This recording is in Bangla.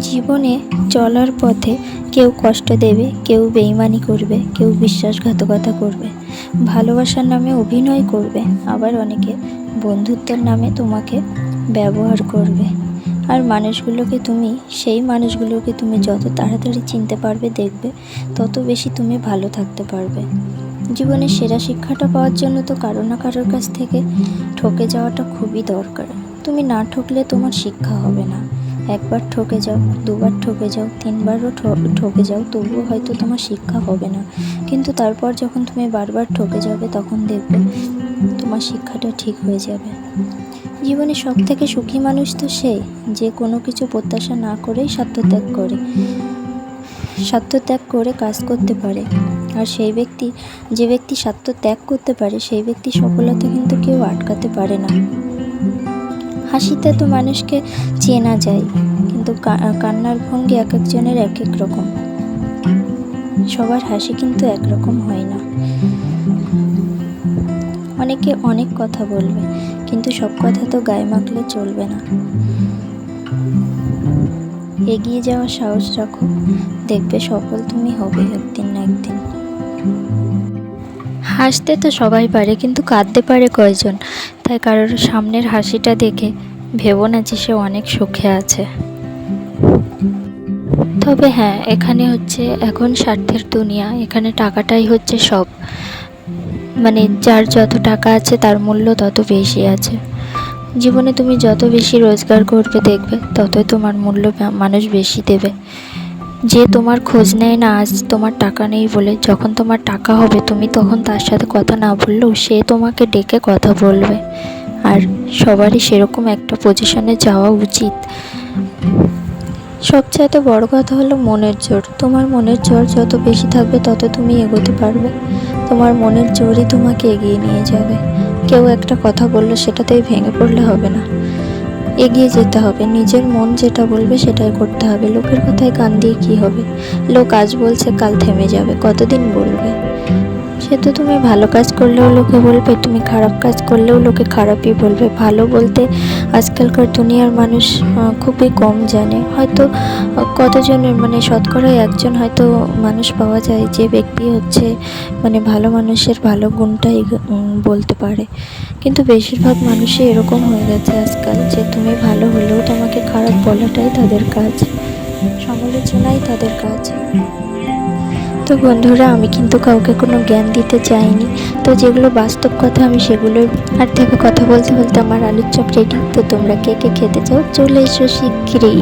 জীবনে চলার পথে কেউ কষ্ট দেবে, কেউ বেইমানি করবে, কেউ বিশ্বাসঘাতকতা করবে। ভালোবাসার নামে অভিনয় করবে, আবার অনেকে বন্ধুত্বের নামে তোমাকে ব্যবহার করবে। আর মানুষগুলোকে তুমি, সেই মানুষগুলোকে তুমি যত তাড়াতাড়ি চিনতে পারবে, দেখবে, তত বেশি তুমি ভালো থাকতে পারবে। জীবনে সেরা শিক্ষাটা পাওয়ার জন্য তো কারও না কারোর কাছ থেকে ঠকে যাওয়াটা খুবই দরকার। তুমি না ঠকলে তোমার শিক্ষা হবে না। একবার ঠকে যাও, দুবার ঠকে যাও, তিনবারও ঠকে যাও, তবুও হয়তো তোমার শিক্ষা হবে না। কিন্তু তারপর যখন তুমি বারবার ঠকে যাবে, তখন দেখবে তোমার শিক্ষাটা ঠিক হয়ে যাবে। জীবনে সব থেকে সুখী মানুষ তো সে, যে কোনো কিছু প্রত্যাশা না করেই স্বার্থত্যাগ করে। স্বার্থত্যাগ করে কাজ করতে পারে। আর সেই ব্যক্তি, যে ব্যক্তি স্বার্থ ত্যাগ করতে পারে, সেই ব্যক্তি সফলতা কিন্তু কেউ আটকাতে পারে না। হাসিতে তো মানুষকে চেনা যায়, কিন্তু কান্নার ভঙ্গি এক একজনের এক এক রকম। সবার হাসি কিন্তু একরকম হয় না। অনেকে অনেক কথা বলবে, কিন্তু সব কথা তো গায়ে মাখলে চলবে না। এগিয়ে যাওয়ার সাহস রাখো, দেখবে সফল তুমি হবে একদিন না একদিন। হাসতে তো সবাই পারে, কিন্তু কাঁদতে পারে কয়জন? তাই কারোর সামনের হাসিটা দেখে ভেবো না যে সে অনেক সুখে আছে। তবে হ্যাঁ এখানে হচ্ছে এখন স্বার্থের দুনিয়া, এখানে টাকাটাই হচ্ছে সব। মানে যার যত টাকা আছে, তার মূল্য তত বেশি আছে। জীবনে তুমি যত বেশি রোজগার করবে, দেখবে ততই তোমার মূল্য মানুষ বেশি দেবে। যে তোমার খোঁজ নেয় না, আজ তোমার টাকা নেই বলে যখন তোমার টাকা হবে তুমি তখন তার সাথে কথা না বললেও সে তোমাকে ডেকে কথা বলবে। আর সবারই সেরকম একটা পজিশনে যাওয়া উচিত। সবচাইতে বড় কথা হলো মনের জোর। তোমার মনের জোর যত বেশি থাকবে তত তুমি এগোতে পারবে। তোমার মনের জোরই তোমাকে এগিয়ে নিয়ে যাবে। কেউ একটা কথা বলল সেটাতেই ভেঙে পড়লে হবে না। এগিয়ে যেতে হবে। নিজের মন যেটা বলবে সেটাই করতে হবে। লোকের কথায় কান দিয়ে কী হবে? লোক আজ বলছে, কাল থেমে যাবে। কতদিন বলবে? সে তো তুমি ভালো কাজ করলেও লোকে বলবে, তুমি খারাপ কাজ করলেও লোকে খারাপই বলবে। ভালো বলতে আজকালকার দুনিয়ার মানুষ খুবই কম জানে। হয়তো কতজনের মানে শতকরা একজন হয়তো মানুষ পাওয়া যায় যে ব্যক্তি হচ্ছে মানে ভালো মানুষের ভালো গুণটাই বলতে পারে। কিন্তু বেশিরভাগ মানুষই এরকম হয়ে গেছে আজকাল যে তুমি ভালো হলেও তোমাকে খারাপ বলাটাই তাদের কাজ। সমালোচনাই তাদের কাজ। তো বন্ধুরা, আমি কিন্তু কাউকে কোনো জ্ঞান দিতে চাইনি। তো যেগুলো বাস্তব কথা, আমি সেগুলোই আর থেকে কথা বলতে বলতে আমার আলুর চপ রেডি তো তোমরা কে কে খেতে চাও? চলে এসো শিগগিরই।